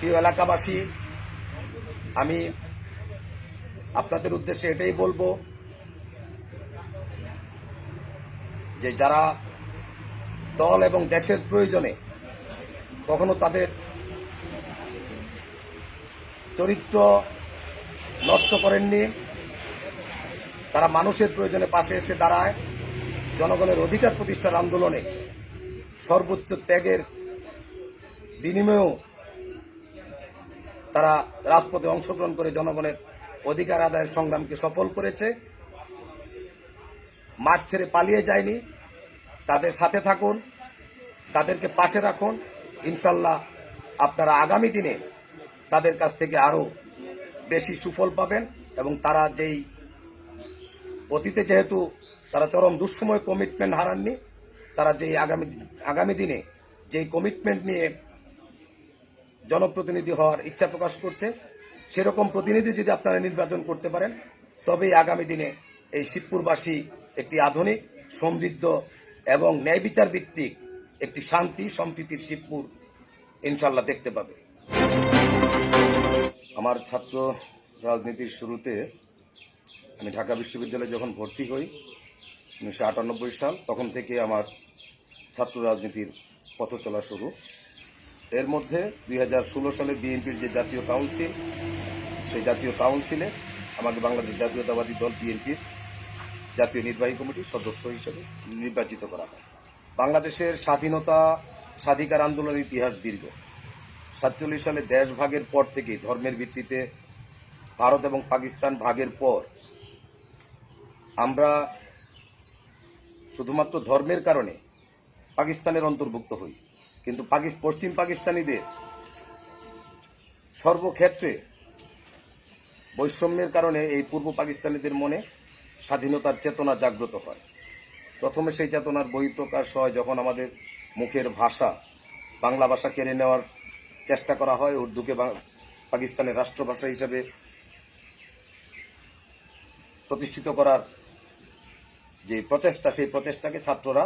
প্রিয় এলাকাবাসী, আমি আপনাদের উদ্দেশ্যে এটাই বলব যে যারা দল এবং দেশের প্রয়োজনে কখনো তাদের চরিত্র নষ্ট করেননি, তারা মানুষের প্রয়োজনে পাশে এসে দাঁড়ায়, জনগণের অধিকার প্রতিষ্ঠার আন্দোলনে সর্বোচ্চ ত্যাগের বিনিময়েও তারা রাজপথে অংশগ্রহণ করে জনগণের অধিকার আদায়ের সংগ্রামকে সফল করেছে। মাঠ ছেড়ে পালিয়ে যায়নি। তাদের সাথে থাকুন, তাদেরকে পাশে রাখুন। ইনশাল্লাহ আপনারা আগামী দিনে তাদের কাছ থেকে আরও বেশি সুফল পাবেন এবং তারা যেই অতীতে যেহেতু তারা চরম দুঃসময় কমিটমেন্ট হারাননি, তারা যেই আগামী আগামী দিনে যেই কমিটমেন্ট নিয়ে জনপ্রতিনিধি হওয়ার ইচ্ছা প্রকাশ করছে। সেরকম প্রতিনিধি যদি আপনারা নির্বাচন করতে পারেন, তবেই আগামী দিনে এই শিবপুরবাসী একটি আধুনিক, সমৃদ্ধ এবং ন্যায় বিচার ভিত্তিক একটি শান্তি সম্প্রীতির শিবপুর ইনশাল্লাহ দেখতে পাবে। আমার ছাত্র রাজনীতির শুরুতে আমি ঢাকা বিশ্ববিদ্যালয়ে যখন ভর্তি হই, উনিশশো আটানব্বই সাল, তখন থেকে আমার ছাত্র রাজনীতির পথ চলা শুরু। এর মধ্যে দুই হাজার ষোলো সালে বিএনপির যে জাতীয় কাউন্সিল, সেই জাতীয় কাউন্সিলে আমাকে বাংলাদেশ জাতীয়তাবাদী দল বিএনপির জাতীয় নির্বাহী কমিটির সদস্য হিসেবে নির্বাচিত করা হয়। বাংলাদেশের স্বাধীনতা, স্বাধিকার আন্দোলনের ইতিহাস দীর্ঘ। সাতচল্লিশ সালে দেশ ভাগের পর থেকেই ধর্মের ভিত্তিতে ভারত এবং পাকিস্তান ভাগের পর আমরা শুধুমাত্র ধর্মের কারণে পাকিস্তানের অন্তর্ভুক্ত হই। কিন্তু পশ্চিম পাকিস্তানিদের সর্বক্ষেত্রে বৈষম্যের কারণে এই পূর্ব পাকিস্তানিদের মনে স্বাধীনতার চেতনা জাগ্রত হয়। প্রথমে সেই চেতনার বহিঃপ্রকাশ হয় যখন আমাদের মুখের ভাষা, বাংলা ভাষা কেড়ে নেওয়ার চেষ্টা করা হয়। উর্দুকে পাকিস্তানের রাষ্ট্রভাষা হিসেবে প্রতিষ্ঠিত করার যে প্রচেষ্টা, সেই প্রচেষ্টাকে ছাত্ররা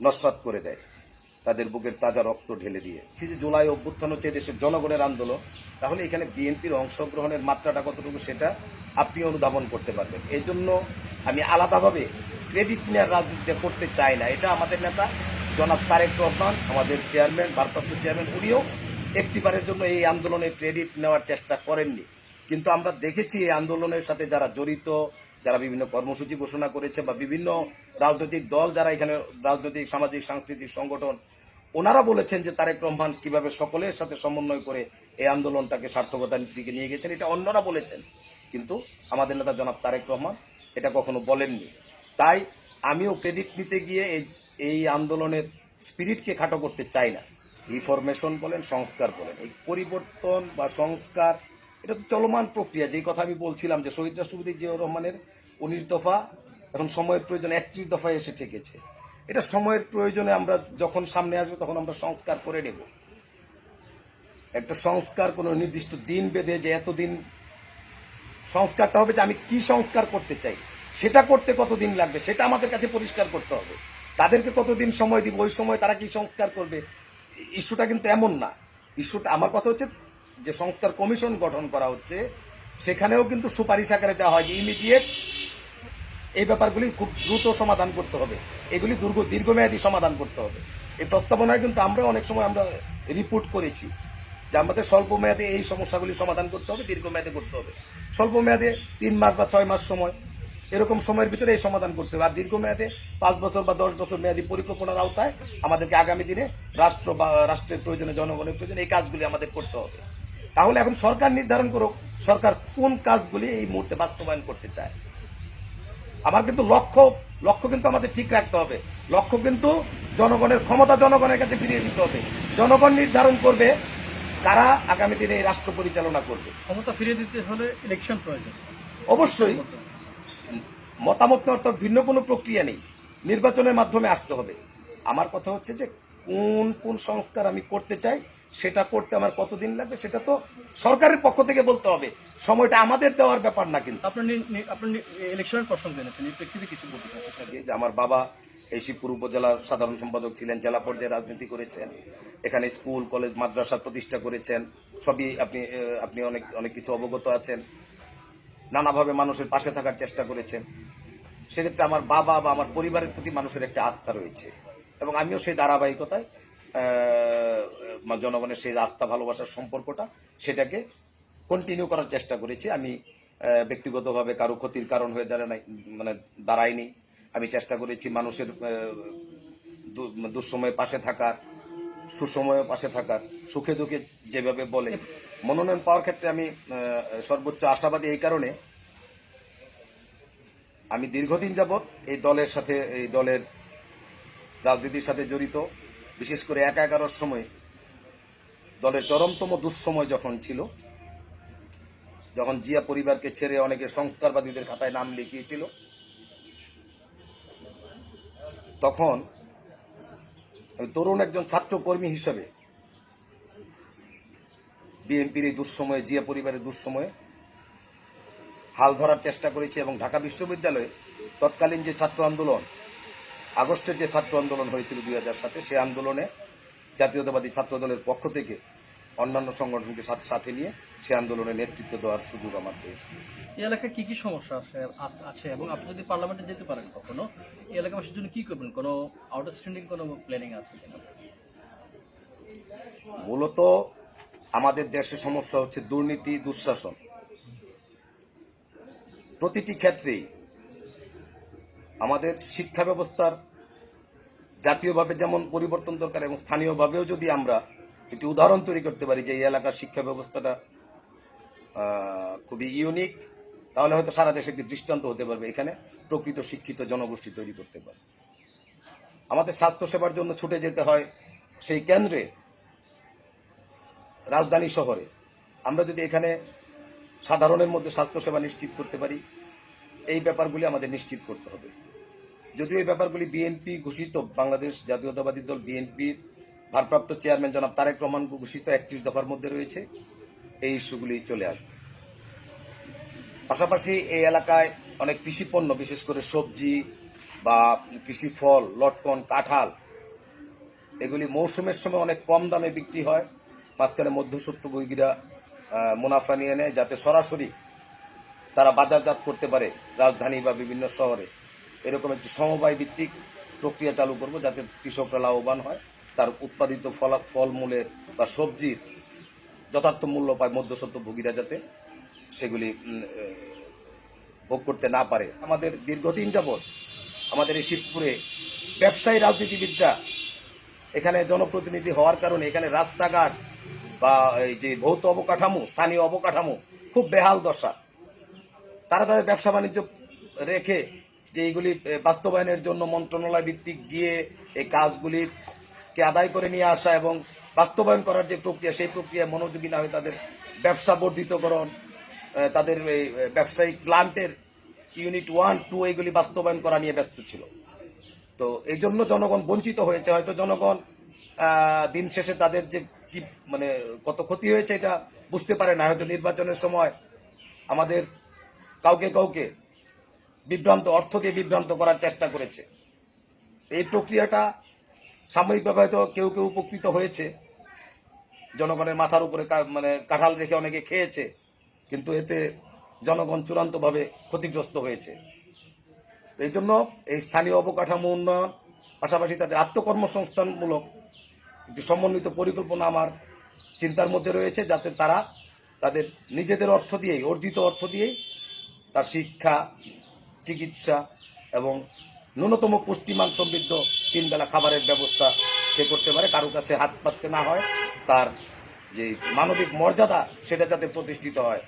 নস্বাত করে দেয়। তাদের বুকের তাজা রক্ত ঢেলে দিয়ে। সেই যে জুলাই অভ্যুত্থান হচ্ছে দেশের জনগণের আন্দোলন, তাহলে এখানে বিএনপির অংশগ্রহণের মাত্রাটা কতটুকু সেটা আপনি অনুধাবন করতে পারবেন। এই জন্য আমি আলাদাভাবে ক্রেডিট নেওয়ার রাজনীতিতে করতে চাই না। এটা আমাদের নেতা, জনাব তারেক রহমান, আমাদের চেয়ারম্যান ভারপ্রাপ্ত চেয়ারম্যান উনিও একটিবারের জন্য এই আন্দোলনে ক্রেডিট নেওয়ার চেষ্টা করেননি। কিন্তু আমরা দেখেছি এই আন্দোলনের সাথে যারা জড়িত, যারা বিভিন্ন কর্মসূচি ঘোষণা করেছে বা বিভিন্ন রাজনৈতিক দল, যারা এখানে রাজনৈতিক, সামাজিক, সাংস্কৃতিক সংগঠন ওনারা বলেছেন যে তারেক রহমান কীভাবে সকলের সাথে সমন্বয় করে এই আন্দোলনটাকে সার্থকতার দিকে নিয়ে গেছেন, এটা অন্যরা বলেছেন। কিন্তু আমাদের নেতা জনাব তারেক রহমান এটা কখনো বলেননি। তাই আমিও ক্রেডিট নিতে গিয়ে এই এই আন্দোলনের স্পিরিটকে খাটো করতে চাই না। রিফরমেশন বলেন, সংস্কার বলেন, এই পরিবর্তন বা সংস্কার, এটা তো চলমান প্রক্রিয়া। যেই কথা আমি বলছিলাম যে শহীদ রাষ্ট্রপতি জিয়াউর রহমানের উনিশ দফা, এখন সময়ের প্রয়োজন একত্রিশ দফায় এসে ঠেকেছে। এটা সময়ের প্রয়োজনে আমরা যখন সামনে আসব তখন আমরা সংস্কার করে নেব। একটা সংস্কার, কোনো নির্দিষ্ট দিন বেঁধে যে এতদিন সংস্কারটা হবে যে আমি কি সংস্কার করতে চাই, সেটা করতে কতদিন লাগবে, সেটা আমাদের কাছে পরিষ্কার করতে হবে। তাদেরকে কতদিন সময় দিব, ওই সময় তারা কি সংস্কার করবে, ইস্যুটা কিন্তু এমন না। ইস্যুটা, আমার কথা হচ্ছে যে সংস্কার কমিশন গঠন করা হচ্ছে, সেখানেও কিন্তু সুপারিশ আকারে দেওয়া হয় যে ইমিডিয়েট এই ব্যাপারগুলি খুব দ্রুত সমাধান করতে হবে। এগুলি দীর্ঘ, দীর্ঘমেয়াদী সমাধান করতে হবে। এই প্রস্তাবনায় কিন্তু আমরা অনেক সময় আমরা রিপোর্ট করেছি যে আমাদের স্বল্প মেয়াদে এই সমস্যাগুলি সমাধান করতে হবে, দীর্ঘমেয়াদে করতে হবে। স্বল্প মেয়াদে তিন মাস বা ছয় মাস সময়, এরকম সময়ের ভিতরে এই সমাধান করতে হবে। আর দীর্ঘমেয়াদে পাঁচ বছর বা দশ বছর মেয়াদী পরিকল্পনার আওতায় আমাদেরকে আগামী দিনে রাষ্ট্র বা রাষ্ট্রের প্রয়োজনে, জনগণের প্রয়োজনে এই কাজগুলি আমাদের করতে হবে। তাহলে এখন সরকার নির্ধারণ করুক, সরকার কোন কাজগুলি এই মুহূর্তে বাস্তবায়ন করতে চায়। আমার কিন্তু লক্ষ্য লক্ষ্য কিন্তু আমাদের ঠিক রাখতে হবে। লক্ষ্য কিন্তু জনগণের ক্ষমতা জনগণের কাছে ফিরিয়ে দিতে হবে। জনগণ নির্ধারণ করবে কারা আগামী দিনে এই রাষ্ট্র পরিচালনা করবে। ক্ষমতা ফিরিয়ে দিতে হলে ইলেকশন প্রয়োজন। অবশ্যই মতামত নেওয়ার তো ভিন্ন কোনো প্রক্রিয়া নেই। নির্বাচনের মাধ্যমে আসতে হবে। আমার কথা হচ্ছে যে কোন কোন সংস্কার আমি করতে চাই সেটা করতে আমার কতদিন লাগবে সেটা তো সরকারের পক্ষ থেকে বলতে হবে। সময়টা আমাদের দেওয়ার ব্যাপার না কিন্তু। ইলেকশনের প্রশ্ন জেনেছেন এই প্রেক্ষিতে কিছু বলতে যে আমার বাবা এই শিবপুর উপজেলার সাধারণ সম্পাদক ছিলেন জেলা পর্যায়ে রাজনীতি করেছেন এখানে স্কুল কলেজ মাদ্রাসা প্রতিষ্ঠা করেছেন সবই আপনি আপনি অনেক অনেক কিছু অবগত আছেন নানাভাবে মানুষের পাশে থাকার চেষ্টা করেছেন। সেক্ষেত্রে আমার বাবা বা আমার পরিবারের প্রতি মানুষের একটা আস্থা রয়েছে। এবং আমিও সেই ধারাবাহিকতায় আহ, জনগণের সেই আস্থা, ভালোবাসার সম্পর্কটা সেটাকে কন্টিনিউ করার চেষ্টা করেছি। আমি ব্যক্তিগতভাবে কারও ক্ষতির কারণ হয়ে দাঁড়ায় নাই মানে দাঁড়ায়নি। আমি চেষ্টা করেছি মানুষের দুঃসময়ে পাশে থাকার, সুসময়ে পাশে থাকার, সুখে দুঃখে যেভাবে বলে। মনোনয়ন পাওয়ার ক্ষেত্রে আমি সর্বোচ্চ আশাবাদী এই কারণে আমি দীর্ঘদিন যাবৎ এই দলের সাথে, এই দলের রাজনীতির সাথে জড়িত। বিশেষ করে একা এগারোর সময় দলের চরমতম দুঃসময় যখন ছিল, যখন জিয়া পরিবারকে ছেড়ে অনেকে সংস্কারবাদীদের খাতায় নাম লিখিয়েছিল, তখন আমি তরুণ একজন ছাত্রকর্মী হিসেবে বিএনপির এই দুঃসময়ে, জিয়া পরিবারের দুঃসময়ে হাল ধরার চেষ্টা করেছি এবং ঢাকা বিশ্ববিদ্যালয়ে তৎকালীন যে ছাত্র আন্দোলন, আগস্টের যে ছাত্র আন্দোলন হয়েছিল দুই হাজার সাতে, সে আন্দোলনে জাতীয়তাবাদী ছাত্র দলের পক্ষ থেকে অন্যান্য সংগঠনকে সাথে সাথে নিয়ে সে আন্দোলনে নেতৃত্ব দেওয়ার সুযোগ আমার হয়েছে এই এলাকায় কি কি সমস্যা আছে আছে? এবং আপনি যদি পার্লামেন্টে যেতে পারেন কখনো এই এলাকাবাসীর জন্য কি করবেন? কোনো আউটস্ট্যান্ডিং কোনো প্ল্যানিং আছে কিনা? মূলত আমাদের দেশের সমস্যা হচ্ছে দুর্নীতি দুঃশাসন। প্রতিটি ক্ষেত্রেই আমাদের শিক্ষা ব্যবস্থার জাতীয়ভাবে যেমন পরিবর্তন দরকার এবং স্থানীয়ভাবেও যদি আমরা একটি উদাহরণ তৈরি করতে পারি যে এই এলাকার শিক্ষা ব্যবস্থাটা খুবই ইউনিক তাহলে হয়তো সারা দেশে একটি দৃষ্টান্ত হতে পারবে এখানে প্রকৃত শিক্ষিত জনগোষ্ঠী তৈরি করতে পারে। আমাদের স্বাস্থ্যসেবার জন্য ছুটে যেতে হয় সেই কেন্দ্রে, রাজধানী শহরে। আমরা যদি এখানে সাধারণের মধ্যে স্বাস্থ্যসেবা নিশ্চিত করতে পারি, এই ব্যাপারগুলি আমাদের নিশ্চিত করতে হবে। যদিও এই ব্যাপারগুলি বিএনপি ঘোষিত বাংলাদেশ জাতীয়তাবাদী দল বিএনপির ভারপ্রাপ্ত চেয়ারম্যান জনাব তারেক রহমান ঘোষিত একত্রিশ দফার মধ্যে রয়েছে। এই ইস্যুগুলি চলে আসবে। পাশাপাশি এই এলাকায় অনেক কৃষি পণ্য বিশেষ করে সবজি বা কৃষি ফল লটকন কাঁঠাল এগুলি মৌসুমের সময় অনেক কম দামে বিক্রি হয়। মাঝখানে মধ্যস্বত্বভোগীরা আহ, মুনাফা নিয়ে নেয় যাতে সরাসরি তারা বাজারজাত করতে পারে রাজধানী বা বিভিন্ন শহরে। এরকম একটি সমবায় ভিত্তিক প্রক্রিয়া চালু করব যাতে কৃষকরা লাভবান হয়। তার উৎপাদিত ফলা, ফলমূলের বা সবজির যথার্থ মূল্য পায় মধ্যস্বত্বভোগীরা যাতে সেগুলি ভোগ করতে না পারে। আমাদের দীর্ঘদিন যাবৎ আমাদের এই শিবপুরে ব্যবসায়ী রাজনীতিবিদরা এখানে জনপ্রতিনিধি হওয়ার কারণে এখানে রাস্তাঘাট বা এই যে ভৌত অবকাঠামো, স্থানীয় অবকাঠামো খুব বেহাল দশা। তারা তাদের ব্যবসা বাণিজ্য রেখে এইগুলি এ, বাস্তবায়নের জন্য মন্ত্রণালয় ভিত্তিক গিয়ে এই কাজগুলিকে আদায় করে নিয়ে আসা এবং বাস্তবায়ন করার যে প্রক্রিয়া সেই প্রক্রিয়া মনোযোগী না হয়ে তাদের ব্যবসা বর্ধিতকরণ তাদের এই ব্যবসায়িক প্লান্টের ইউনিট ওয়ান টু এইগুলি বাস্তবায়ন করা নিয়ে ব্যস্ত ছিল। তো এই জন্য জনগণ বঞ্চিত হয়েছে। হয়তো জনগণ দিন শেষে তাদের যে কি মানে কত ক্ষতি হয়েছে এটা বুঝতে পারে না। হয়তো নির্বাচনের সময় আমাদের কাউকে কাউকে বিভ্রান্ত, অর্থ দিয়ে বিভ্রান্ত করার চেষ্টা করেছে। এই প্রক্রিয়াটা সাময়িকভাবে হয়তো কেউ কেউ উপকৃত হয়েছে। জনগণের মাথার উপরে মানে কাঁঠাল রেখে অনেকে খেয়েছে, কিন্তু এতে জনগণ চূড়ান্তভাবে ক্ষতিগ্রস্ত হয়েছে। এই জন্য এই স্থানীয় অবকাঠামো উন্নয়ন, পাশাপাশি তাদের আত্মকর্মসংস্থানমূলক একটি সমন্বিত পরিকল্পনা আমার চিন্তার মধ্যে রয়েছে, যাতে তারা তাদের নিজেদের অর্থ দিয়েই, অর্জিত অর্থ দিয়েই তার শিক্ষা চিকিৎসা এবং ন্যূনতম পুষ্টিমান সমৃদ্ধ তিনবেলা খাবারের ব্যবস্থা সে করতে পারে। কারও কাছে হাত পাততে না হয়, তার যে মানবিক মর্যাদা সেটা যাতে প্রতিষ্ঠিত হয়।